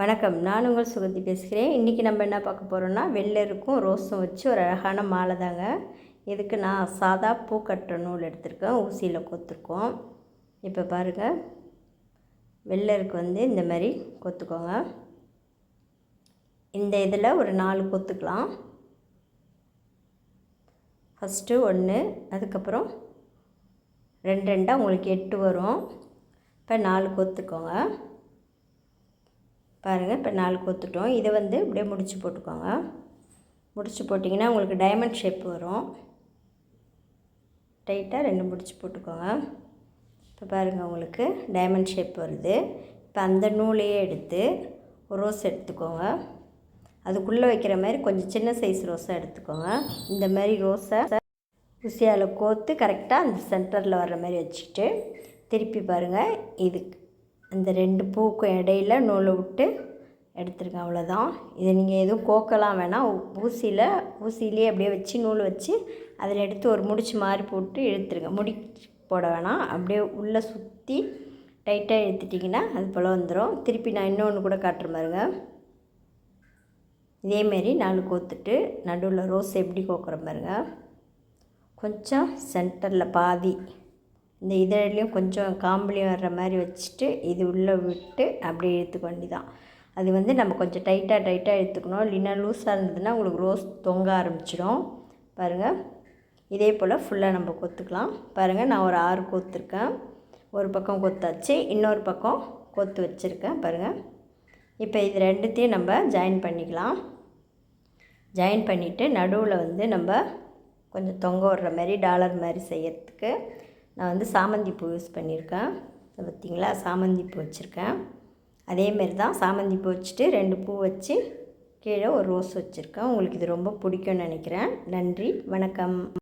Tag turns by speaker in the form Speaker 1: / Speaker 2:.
Speaker 1: வணக்கம். நான் உங்கள் சுகந்தி பேசுகிறேன். இன்றைக்கி நம்ம என்ன பார்க்க போகிறோன்னா வெள்ளருக்கும் ரோஸும் வச்சு ஒரு அழகான மாலை தாங்க. இதுக்கு நான் சாதா பூ கட்டுற நூல் எடுத்திருக்கேன். ஊசியில் கொத்துருக்கோம். இப்போ பாருங்கள் வெள்ளருக்கு வந்து இந்த மாதிரி கொத்துக்கோங்க. இந்த இதில் ஒரு நாலு கொத்துக்கலாம். ஃபஸ்ட்டு ஒன்று அதுக்கப்புறம் ரெண்டு ரெண்டாக உங்களுக்கு எட்டு வரும். இப்போ நாலு கொத்துக்கோங்க. பாருங்கள் இப்போ நாலு கொத்துட்டோம். இதை வந்து இப்படியே முடிச்சு போட்டுக்கோங்க. முடிச்சு போட்டிங்கன்னா உங்களுக்கு டைமண்ட் ஷேப் வரும். டைட்டாக ரெண்டு முடிச்சு போட்டுக்கோங்க. இப்போ பாருங்கள் உங்களுக்கு டைமண்ட் ஷேப் வருது. இப்போ அந்த நூலையே எடுத்து ரோஸ் எடுத்துக்கோங்க. அதுக்குள்ளே வைக்கிற மாதிரி கொஞ்சம் சின்ன சைஸ் ரோஸாக எடுத்துக்கோங்க. இந்த மாதிரி ரோஸை ஊசியால் கோத்து கரெக்டாக அந்த சென்டரில் வர்ற மாதிரி வச்சுக்கிட்டு திருப்பி பாருங்கள் இதுக்கு அந்த ரெண்டு பூக்கும் இடையில நூலை விட்டு எடுத்துருங்க அவ்வளோதான் இதை நீங்கள் எதுவும் கோக்கலாம் வேணாம். ஊசியில் ஊசியிலே அப்படியே வச்சு நூல் வச்சு அதில் எடுத்து ஒரு முடிச்சு மாதிரி போட்டு இழுத்துருங்க. முடி போட வேணாம். அப்படியே உள்ளே சுற்றி டைட்டாக இழுத்துட்டிங்கன்னா அது போல் வந்துடும் திருப்பி நான் இன்னொன்று கூட காட்டுற பாருங்க. இதேமாரி நாலு கோத்துட்டு நடுவில் ரோஸ் எப்படி கோக்குற பாருங்க. கொஞ்சம் சென்டரில் பாதி இந்த இதழ்லையும் கொஞ்சம் காம்புலையும் வர்ற மாதிரி வச்சுட்டு இது உள்ளே விட்டு அப்படியே இழுத்துக்க வேண்டிதான். அது வந்து நம்ம கொஞ்சம் டைட்டாக டைட்டாக எடுத்துக்கணும் இல்லைன்னா லூஸாக இருந்ததுன்னா உங்களுக்கு ரோஸ் தொங்க ஆரம்பிச்சிடும். பாருங்கள் இதே போல் ஃபுல்லாக நம்ம கொத்துக்கலாம். பாருங்கள் நான் ஒரு ஆறு கொத்துருக்கேன். ஒரு பக்கம் கொத்தாச்சு இன்னொரு பக்கம் கொத்து வச்சுருக்கேன். பாருங்கள் இப்போ இது ரெண்டுத்தையும் நம்ம ஜாயின் பண்ணிக்கலாம். ஜாயின் பண்ணிவிட்டு நடுவில் வந்து நம்ம கொஞ்சம் தொங்க விடுற மாதிரி டாலர் மாதிரி செய்யறதுக்கு நான் வந்து சாமந்தி பூ யூஸ் பண்ணியிருக்கேன். பார்த்திங்களா? சாமந்தி பூ வச்சுருக்கேன். அதேமாரி தான் சாமந்தி பூ வச்சுட்டு ரெண்டு பூ வச்சு கீழே ஒரு ரோஸ் வச்சுருக்கேன். உங்களுக்கு இது ரொம்ப பிடிக்கும்னு நினைக்கிறேன். நன்றி. வணக்கம்.